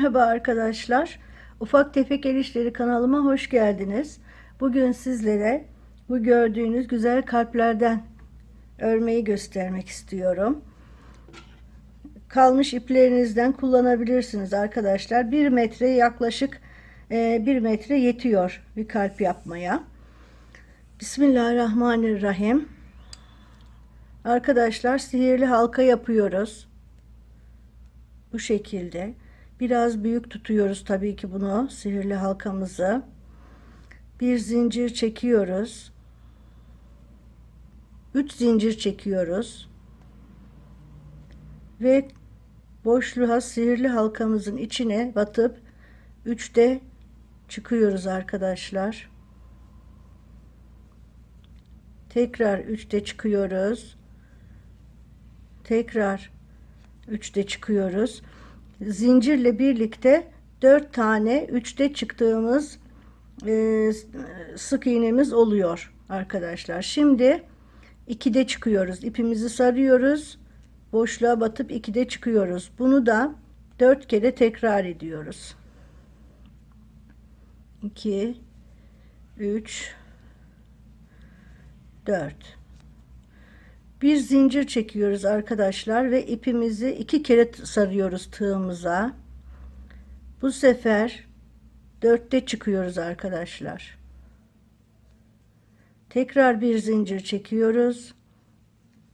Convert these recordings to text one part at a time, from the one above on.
Merhaba arkadaşlar. Ufak Tefek El İşleri kanalıma hoş geldiniz. Bugün sizlere bu gördüğünüz güzel kalplerden örmeyi göstermek istiyorum. Kalmış iplerinizden kullanabilirsiniz arkadaşlar. 1 metre yaklaşık 1 metre yetiyor bir kalp yapmaya. Bismillahirrahmanirrahim. Arkadaşlar sihirli halka yapıyoruz. Bu şekilde. Biraz büyük tutuyoruz tabii ki bunu sihirli halkamızı. Bir zincir çekiyoruz. 3 zincir çekiyoruz. Ve boşluğa sihirli halkamızın içine batıp 3'te çıkıyoruz arkadaşlar. Tekrar 3'te çıkıyoruz. Tekrar 3'te çıkıyoruz zincirle birlikte 4 tane 3'te çıktığımız e, sık iğnemiz oluyor arkadaşlar. Şimdi 2'de çıkıyoruz. İpimizi sarıyoruz. Boşluğa batıp 2'de çıkıyoruz. Bunu da 4 kere tekrar ediyoruz. 2 3 4 bir zincir çekiyoruz arkadaşlar ve ipimizi iki kere sarıyoruz tığımıza. Bu sefer dörtte çıkıyoruz arkadaşlar. Tekrar bir zincir çekiyoruz.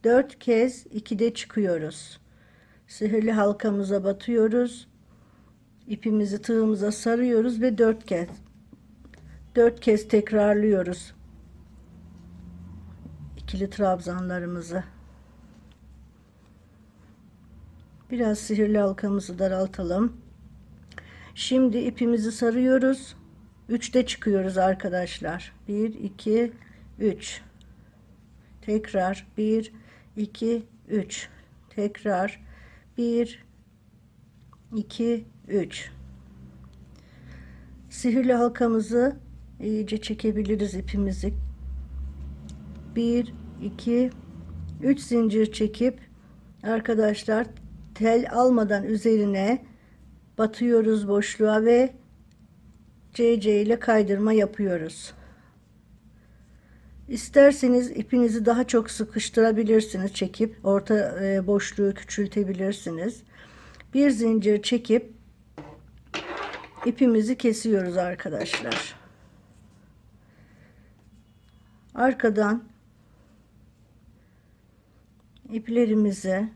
Dört kez ikide çıkıyoruz. Sihirli halkamıza batıyoruz. İpimizi tığımıza sarıyoruz ve dört kez dört kez tekrarlıyoruz ikili trabzanlarımızı. Biraz sihirli halkamızı daraltalım. Şimdi ipimizi sarıyoruz. 3'te çıkıyoruz arkadaşlar. 1 2 3. Tekrar 1 2 3. Tekrar 1 2 3. Sihirli halkamızı iyice çekebiliriz ipimizi 1 2 3 zincir çekip arkadaşlar tel almadan üzerine batıyoruz boşluğa ve CC ile kaydırma yapıyoruz. İsterseniz ipinizi daha çok sıkıştırabilirsiniz çekip orta e, boşluğu küçültebilirsiniz. Bir zincir çekip ipimizi kesiyoruz arkadaşlar. Arkadan iplerimizi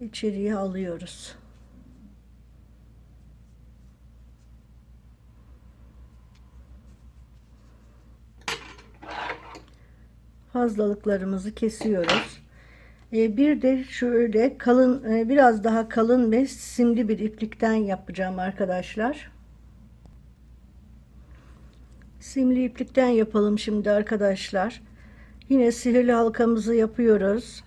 içeriye alıyoruz. Fazlalıklarımızı kesiyoruz. Ee, bir de şöyle kalın e, biraz daha kalın ve simli bir iplikten yapacağım arkadaşlar. Simli iplikten yapalım şimdi arkadaşlar. Yine sihirli halkamızı yapıyoruz.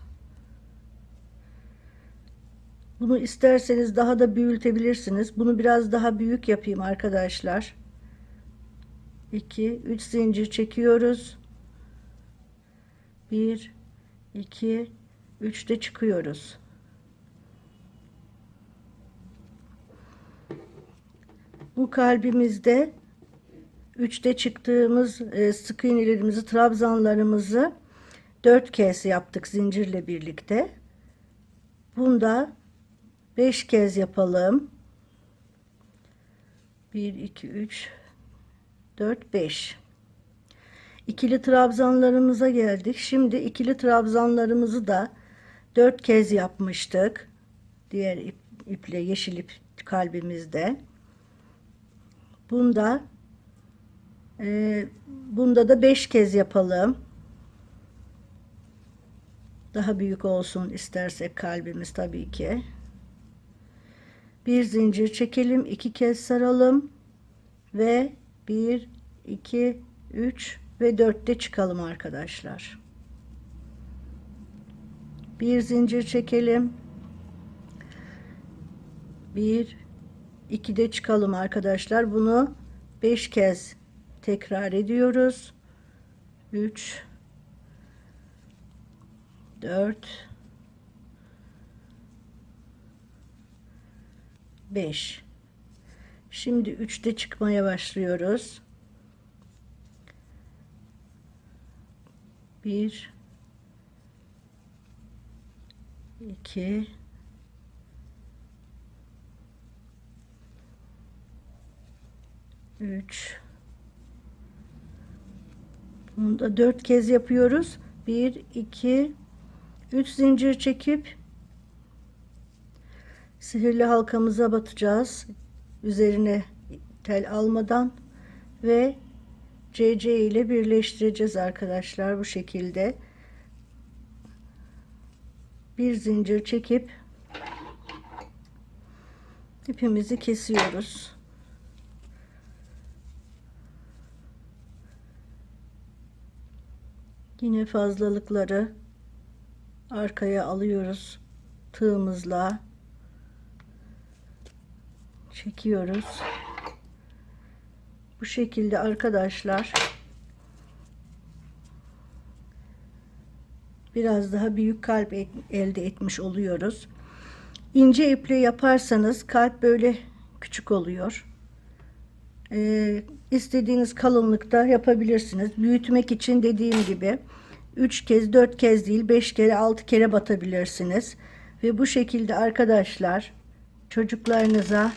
Bunu isterseniz daha da büyütebilirsiniz. Bunu biraz daha büyük yapayım arkadaşlar. 2 3 zincir çekiyoruz. 1 2 3 de çıkıyoruz. Bu kalbimizde 3'te çıktığımız e, sık iğnelerimizi, trabzanlarımızı 4 kez yaptık zincirle birlikte. Bunda 5 kez yapalım. 1 2 3 4 5 İkili trabzanlarımıza geldik. Şimdi ikili trabzanlarımızı da 4 kez yapmıştık. Diğer ip, iple yeşil ip kalbimizde. Bunda ee, bunda da 5 kez yapalım. Daha büyük olsun istersek kalbimiz tabii ki. Bir zincir çekelim. iki kez saralım. Ve 1, 2, 3 ve 4'te çıkalım arkadaşlar. Bir zincir çekelim. 1, 2'de çıkalım arkadaşlar. Bunu 5 kez tekrar ediyoruz. 3 4 5 Şimdi 3'te çıkmaya başlıyoruz. 1 2 3 Bunu da 4 kez yapıyoruz. 1 2 3 zincir çekip sihirli halkamıza batacağız. Üzerine tel almadan ve CC ile birleştireceğiz arkadaşlar bu şekilde. Bir zincir çekip ipimizi kesiyoruz. Yine fazlalıkları arkaya alıyoruz tığımızla çekiyoruz. Bu şekilde arkadaşlar biraz daha büyük kalp elde etmiş oluyoruz. İnce iple yaparsanız kalp böyle küçük oluyor. Ee, istediğiniz kalınlıkta yapabilirsiniz. Büyütmek için dediğim gibi 3 kez 4 kez değil 5 kere 6 kere batabilirsiniz. Ve bu şekilde arkadaşlar çocuklarınıza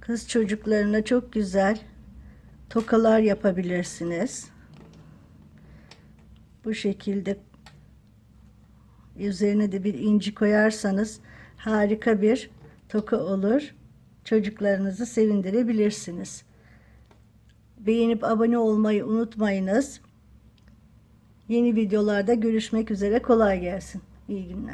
kız çocuklarına çok güzel tokalar yapabilirsiniz. Bu şekilde üzerine de bir inci koyarsanız harika bir toka olur. Çocuklarınızı sevindirebilirsiniz. Beğenip abone olmayı unutmayınız. Yeni videolarda görüşmek üzere. Kolay gelsin. İyi günler.